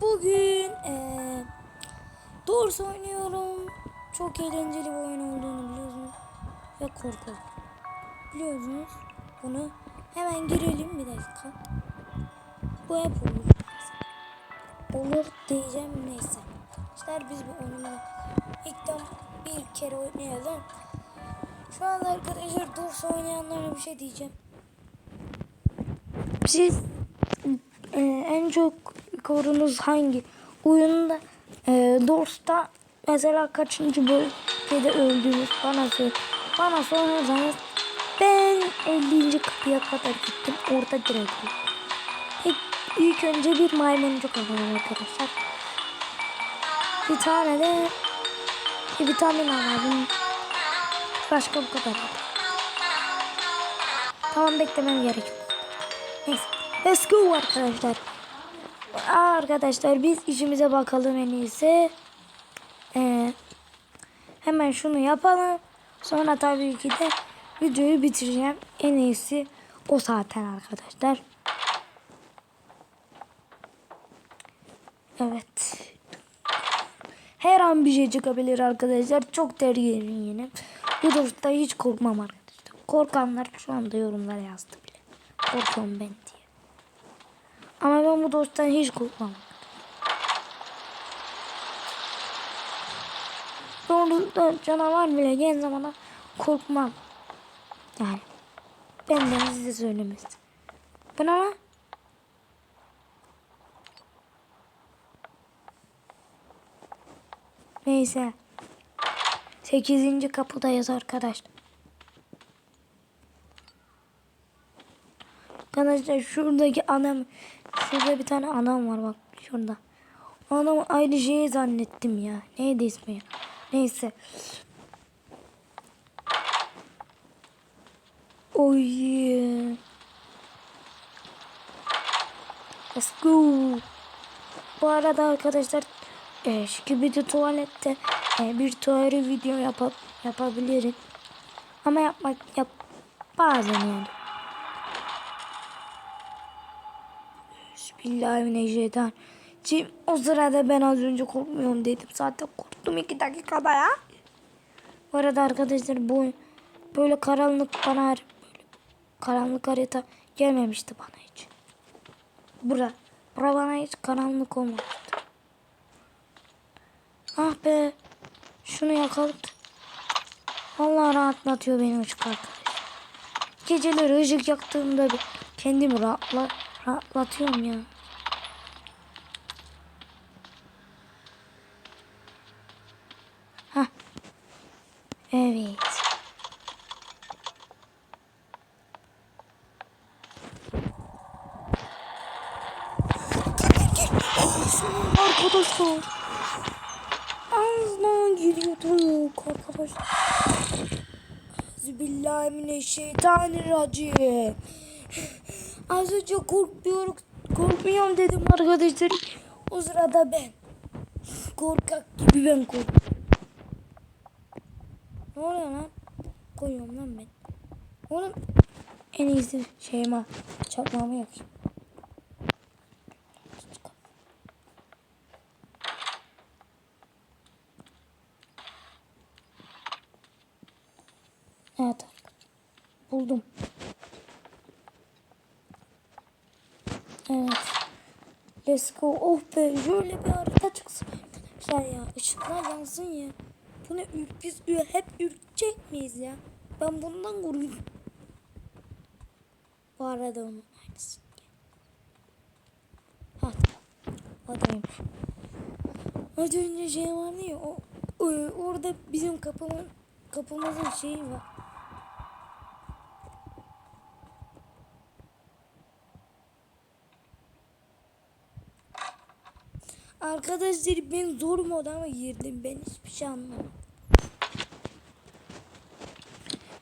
Bugün eee Doors oynuyorum. Çok eğlenceli bir oyun olduğunu biliyorsunuz. Ve korku. Biliyorsunuz bunu. Hemen girelim bir dakika. Bu hep olur. Olur diyeceğim neyse. İşte biz bu oyunu ilkten bir kere oynayalım. Şu anda arkadaşlar Doors oynayanlara bir şey diyeceğim. Siz e, en çok korunuz hangi oyunda e, Doors'ta mesela kaçıncı bölgede öldünüz bana söyle. Bana sorarsanız ben 50. kapıya kadar gittim. Orada direkt. İlk, ilk önce bir maymuncuk alalım arkadaşlar. Bir tane de bir vitamin alalım. Başka bu kadar. Tamam beklemem gerekiyor. Neyse. Let's go arkadaşlar. Arkadaşlar biz işimize bakalım en iyisi. Ee, hemen şunu yapalım. Sonra tabii ki de videoyu bitireceğim. En iyisi o zaten arkadaşlar. Evet. Her an bir şey çıkabilir arkadaşlar. Çok tergin yine. Bu durumda hiç korkmam arkadaşlar. Korkanlar şu anda yorumlara yazdı bile. Korkuyorum ben. Ama ben bu dosttan hiç korkmam. Doğrultuda canavar bile gel zamana korkmam. Yani. Benden size söylemez. Bu ne? Neyse. Sekizinci kapıdayız arkadaşlar. Arkadaşlar şuradaki anam şurada bir tane anam var bak şurada. Anam aynı şeyi zannettim ya. Neydi ismi ya? Neyse. Oy. Let's go. Bu arada arkadaşlar e, Skibidi tuvalette e, bir tuvalet video yap yapabilirim. Ama yapmak yap bazen yani. Bismillahirrahmanirrahim. Şimdi o sırada ben az önce korkmuyorum dedim. Zaten korktum iki dakikada ya. Bu arada arkadaşlar bu böyle karanlık bana böyle karanlık harita gelmemişti bana hiç. Bura. Bura bana hiç karanlık olmamıştı. Ah be. Şunu yakaladık. Vallahi rahatlatıyor beni ışık arkadaşlar. Geceleri ışık yaktığımda bir kendimi rahatla, rahatlatıyorum ya. Hah. Evet. Arkadaşlar. Ağzına giriyordu arkadaşlar. Bismillahirrahmanirrahim. Az önce korkmuyorum, korkmuyorum dedim arkadaşlar. O sırada ben korkak gibi ben korktum. Ne oluyor lan? Koyuyorum lan ben. Oğlum en iyisi şeyime çakmamı yapayım. Evet. Buldum. Evet. Let's go. Oh be. Şöyle bir harita çıksın. Arkadaşlar ya. ışıklar yansın ya. Bu ne ürk biz hep ürkecek miyiz ya? Ben bundan korkuyorum. Bu arada onun aynısı. Ha. Adayım. Az önce şey vardı ya. O, o- orada bizim kapımın kapımızın şeyi var. Arkadaşlar ben zor moda mı girdim? Ben hiçbir şey anlamadım.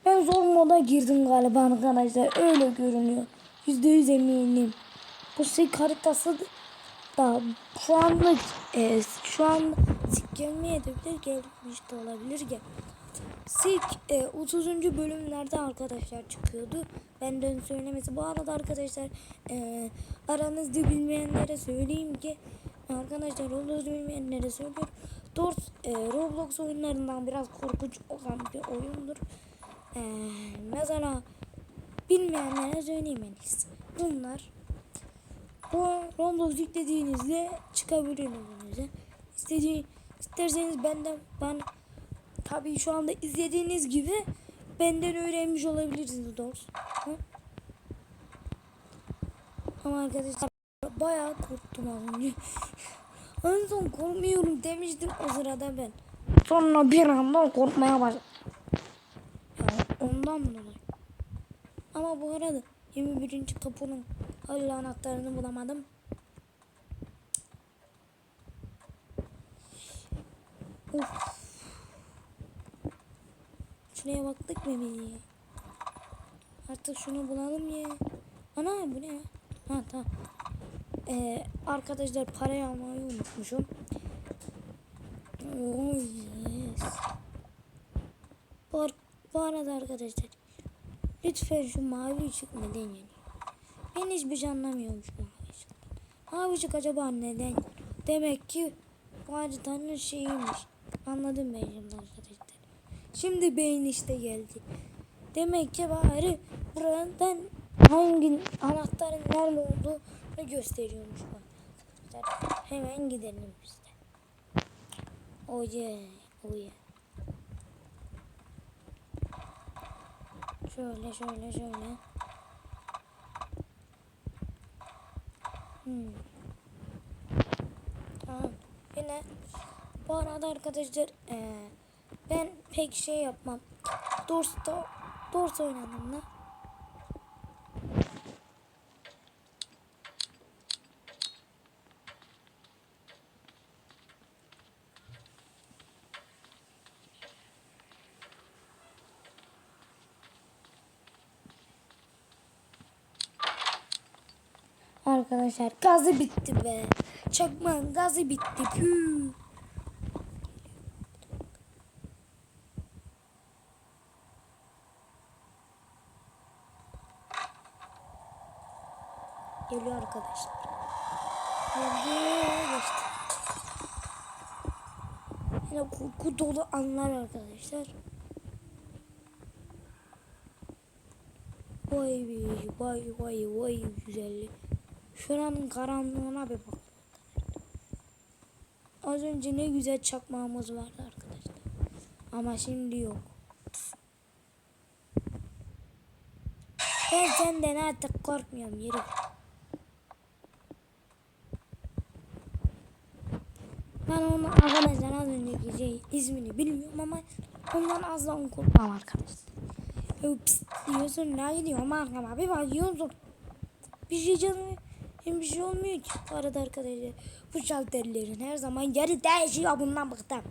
Ben zor moda girdim galiba arkadaşlar. Öyle görünüyor. Yüzde yüz eminim. Bu sik haritası da şu anda e, şu anda sik gelmeyebilir gelmiş de olabilir ki. Sik e, 30. bölümlerde arkadaşlar çıkıyordu. Benden söylemesi. Bu arada arkadaşlar e, aranızda bilmeyenlere söyleyeyim ki arkadaşlar Roblox bilmeyenlere söylüyorum. Dors e, Roblox oyunlarından biraz korkunç olan bir oyundur. E, mesela bilmeyenlere söyleyeyim. Bunlar bu Roblox yüklediğinizde çıkabilir önünüze. İstediği, isterseniz benden ben tabii şu anda izlediğiniz gibi benden öğrenmiş olabilirsiniz Dors. Ama arkadaşlar bayağı korktum az önce. en son korkmuyorum demiştim o sırada ben. Sonra bir anda korkmaya başladım. Yani ondan dolayı. Ama bu arada 21. kapının hala anahtarını bulamadım. Of. Şuraya baktık mı ya? Artık şunu bulalım ya. Ana bu ne? Ha tamam. Ee, arkadaşlar parayı almayı unutmuşum. Oh yes. Bu, bu arada arkadaşlar lütfen şu mavi neden yanıyor? Ben hiçbir şey anlamıyorum şu mavi ışıktan. Mavi ışık acaba neden? Demek ki bu haritanın şeyiymiş. Anladım ben şimdi arkadaşlar. Şimdi beyin işte geldi. Demek ki bari buradan hangi anahtarın nerede olduğunu gösteriyormuş. Arkadaşlar hemen gidelim biz de. Yeah, oh yeah. Şöyle şöyle şöyle. Hmm. Tamam. Yine bu arada arkadaşlar eee, ben pek şey yapmam. Dorsta Dors oynadım da. Arkadaşlar gazı bitti be. Çakmağın gazı bitti. Püh. Geliyor arkadaşlar. Geldi geçti. Yine korku dolu anlar arkadaşlar. Vay be vay vay vay güzellik. Şuranın karanlığına bir bak. Az önce ne güzel çakmağımız vardı arkadaşlar. Ama şimdi yok. Ben senden artık korkmuyorum yürü. Ben onun arkadaşlar az önceki şey ismini bilmiyorum ama ondan az da onu korkmam arkadaşlar. Böyle pis diyorsun ne gidiyor ama arkama bir bakıyorsun. Bir şey canım bir şey olmuyor ki. Bu arada arkadaşlar bu şalterlerin her zaman yeri değişiyor bundan bıktım.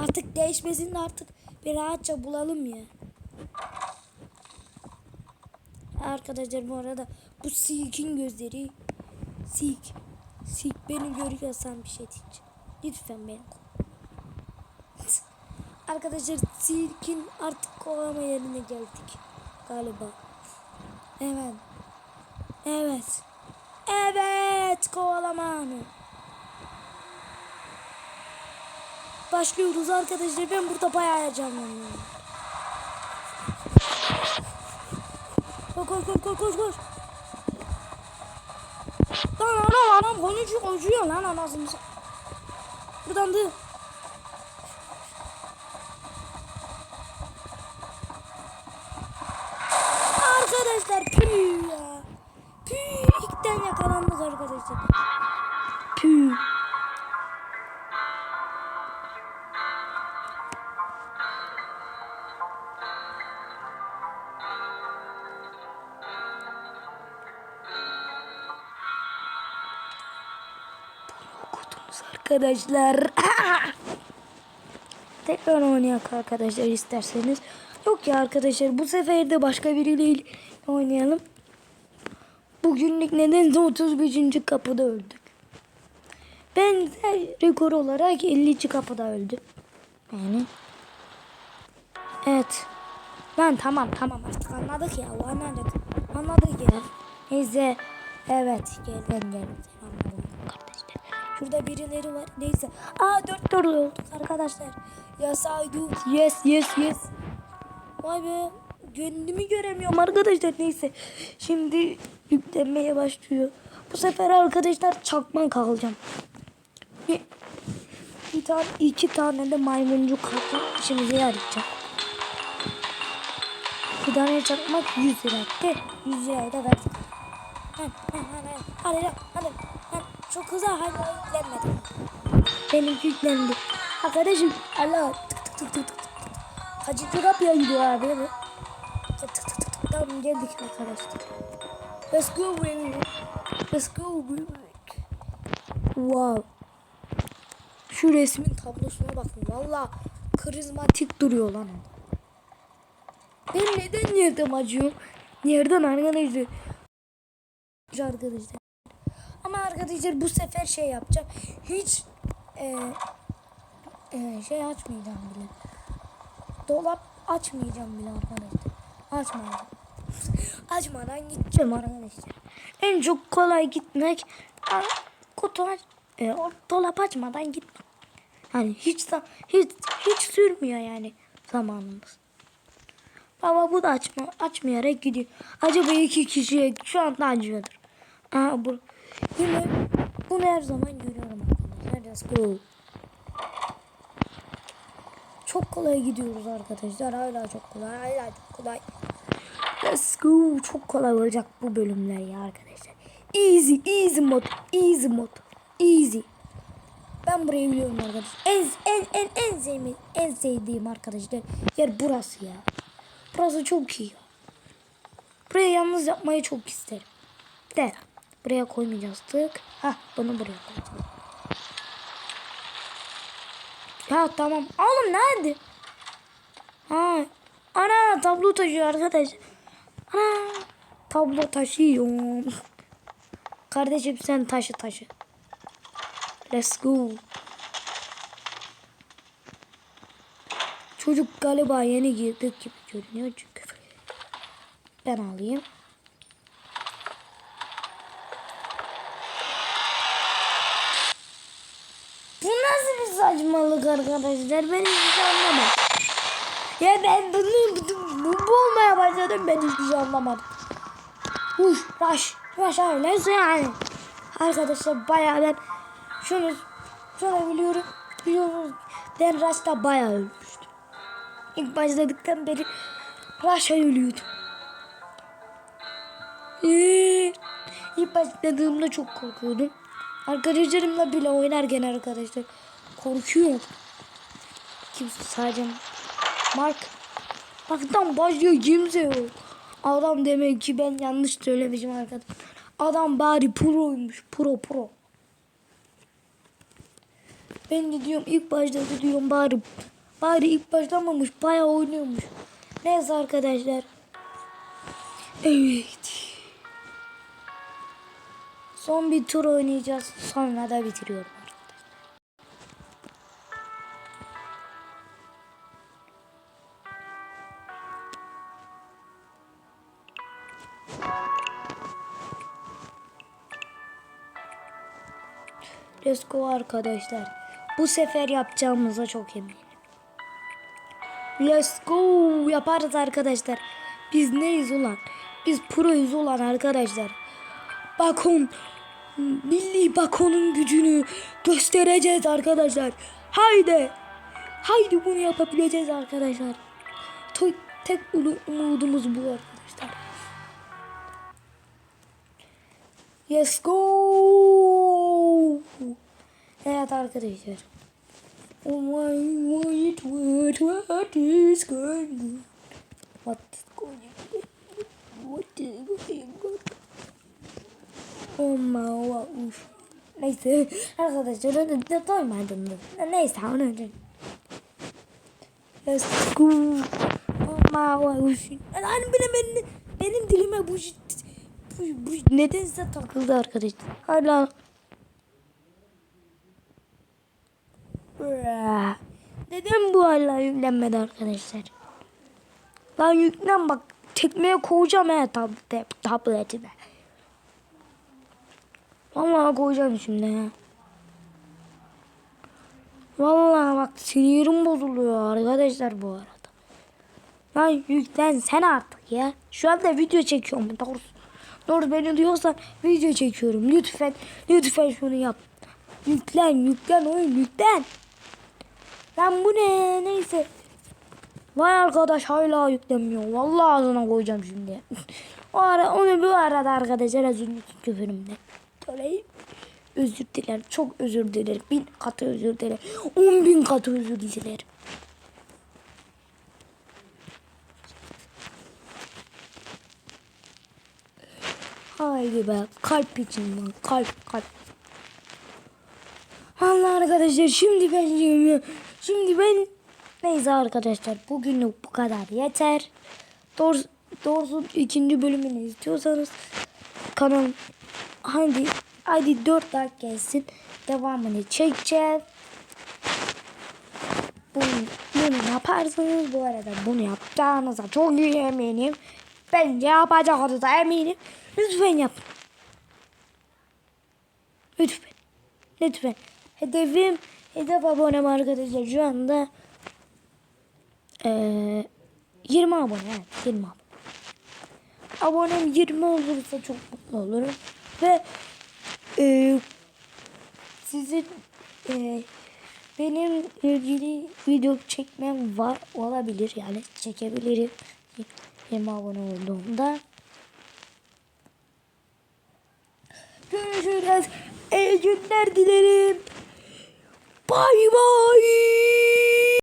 Artık değişmesini de artık bir rahatça bulalım ya. Arkadaşlar bu arada bu Silk'in gözleri Silk Silk beni görüyorsan bir şey diyeceğim. Lütfen beni. Arkadaşlar Silk'in artık kovama yerine geldik. Galiba. Evet. Evet. Evet kovalama anı. Başlıyoruz arkadaşlar. Ben burada bayağı heyecanlanıyorum. Koş koş koş koş koş koş. Lan anam anam konuşuyor konuşuyor lan anasını. Buradan da. Okudunuz arkadaşlar. Tekrar oynayak arkadaşlar isterseniz. Yok ya arkadaşlar bu sefer de başka biriyle oynayalım. Bugünlük nedense 35. kapıda öldük. Ben de rekor olarak 50. kapıda öldüm. Yani. Evet. Ben tamam tamam artık anladık ya. Anladık. Anladık ya. Neyse. Evet. Gel ben Şurada birileri var. Neyse. Aa dört tur olduk arkadaşlar. Yes I do. Yes yes yes. Vay be. Kendimi göremiyorum arkadaşlar. Neyse. Şimdi yüklenmeye başlıyor. Bu sefer arkadaşlar çakmak alacağım. Bir, bir tane, iki tane de maymuncuk kaldı. İşimize yarayacak. Bir tane çakmak 100 lira. De 100 lirayı da verdik. Hadi hadi hadi hadi çok hızlı hadi yüklenmedi. Benim yüklendi. Arkadaşım Allah tık tık tık tık tık. Kaçıncı kapıya gidiyor abi bu? Tık tık tık tık tık. Tamam geldik arkadaşlar. Let's go baby. Let's go baby. Wow. Şu resmin tablosuna bakın. Valla karizmatik duruyor lan. Ben neden yerden acıyorum? Yerden arkadaşlar. Arkadaşlar. Ama arkadaşlar bu sefer şey yapacağım. Hiç e, e, şey açmayacağım bile. Dolap açmayacağım bile arkadaşlar. Açmayacağım. Açmadan gideceğim arkadaşlar. En çok kolay gitmek kutu e, dolap açmadan gitmek. Yani hiç hiç hiç sürmüyor yani zamanımız. Baba bu da açma, açmayarak gidiyor. Acaba iki kişiye şu anda acıyordur. Aa, bu, yine bunu her zaman görüyorum arkadaşlar. Let's go. Çok kolay gidiyoruz arkadaşlar. Hala çok kolay. Hala çok kolay. Let's go. Çok kolay olacak bu bölümler ya arkadaşlar. Easy. Easy mod. Easy mod. Easy. Ben burayı biliyorum arkadaşlar. En en en en sevdiğim, en sevdiğim arkadaşlar yer burası ya. Burası çok iyi. Buraya yalnız yapmayı çok isterim. De buraya koymayacaktık. Ha bunu buraya koyacağız. Ya tamam. Oğlum nerede? Ha. Ana tablo taşıyor arkadaş. Ana tablo taşıyor. Kardeşim sen taşı taşı. Let's go. Çocuk galiba yeni girdik gibi görünüyor çünkü. Ben alayım. Bu nasıl bir saçmalık arkadaşlar? Ben hiç şey anlamadım. Ya ben bunu, bunu, bu olmaya başladım ben hiçbir şey anlamadım. Uş, rush, rush öyleyse yani. Arkadaşlar bayağı ben şunu, şunu biliyorum. Biliyorsunuz ben Rush'ta bayağı ölmüştüm. İlk başladıktan beri Rush'a ölüyordum. Ee, ilk başladığımda çok korkuyordum. Arkadaşlarımla bile oynarken arkadaşlar korkuyorum. Kimse sadece Mark. Mark'tan başlıyor kimse yok. Adam demek ki ben yanlış söylemişim arkadaşlar. Adam bari proymuş. Pro pro. Ben de diyorum ilk başladı diyorum bari. Bari ilk başlamamış. Bayağı oynuyormuş. Neyse arkadaşlar. Evet. Son bir tur oynayacağız. Sonra da bitiriyorum. Let's go arkadaşlar. Bu sefer yapacağımıza çok eminim. Let's go yaparız arkadaşlar. Biz neyiz ulan? Biz proyuz ulan arkadaşlar. Bakon milli bakonun gücünü göstereceğiz arkadaşlar. Haydi. Haydi bunu yapabileceğiz arkadaşlar. Tek, tek umudumuz bu arkadaşlar. Let's go. Evet arkadaşlar. Oh my wait, what, what is going on? What is going on? What is going on? Oh my wow. Neyse arkadaşlar öyle de doymadım da. Neyse onu önce. Let's go. Oh my wow. Hani benim, benim dilime bu, bu, bu nedense takıldı arkadaşlar. Hala Neden bu hala yüklenmedi arkadaşlar? Lan yüklen bak. Tekmeye koyacağım he tab tab tabletine. Vallahi koyacağım şimdi he. Vallahi bak sinirim bozuluyor arkadaşlar bu arada. Lan yüklen sen artık ya. Şu anda video çekiyorum doğrusu. Doğru beni diyorsan video çekiyorum. Lütfen lütfen şunu yap. Yüklen yüklen oyun yüklen. Lan bu ne neyse. Vay arkadaş hala yüklemiyor. Vallahi ağzına koyacağım şimdi. o ara onu bir arada arkadaşlar az önceki küfürümden. Dolayı özür dilerim. Çok özür dilerim. Bin katı özür dilerim. On bin katı özür dilerim. Haydi be kalp içinden kalp kalp. Allah arkadaşlar şimdi ben yiyeyim. Şimdi ben neyse arkadaşlar bugünlük bu kadar yeter. Doğrusu, doğrusu ikinci bölümünü istiyorsanız kanal hadi hadi 4 like gelsin. Devamını çekeceğiz. Bunu, bunu yaparsanız bu arada bunu yapacağınıza çok iyi eminim. Bence yapacağınıza eminim. Lütfen yapın. Lütfen. Lütfen. Hedefim hedef abonem arkadaşlar şu anda eee 20 abone evet 20 abone. Abonem 20 olursa çok mutlu olurum. Ve eee sizin eee benim ilgili video çekmem var olabilir yani çekebilirim 20 abone olduğumda. Görüşürüz. İyi günler dilerim. Bye bye.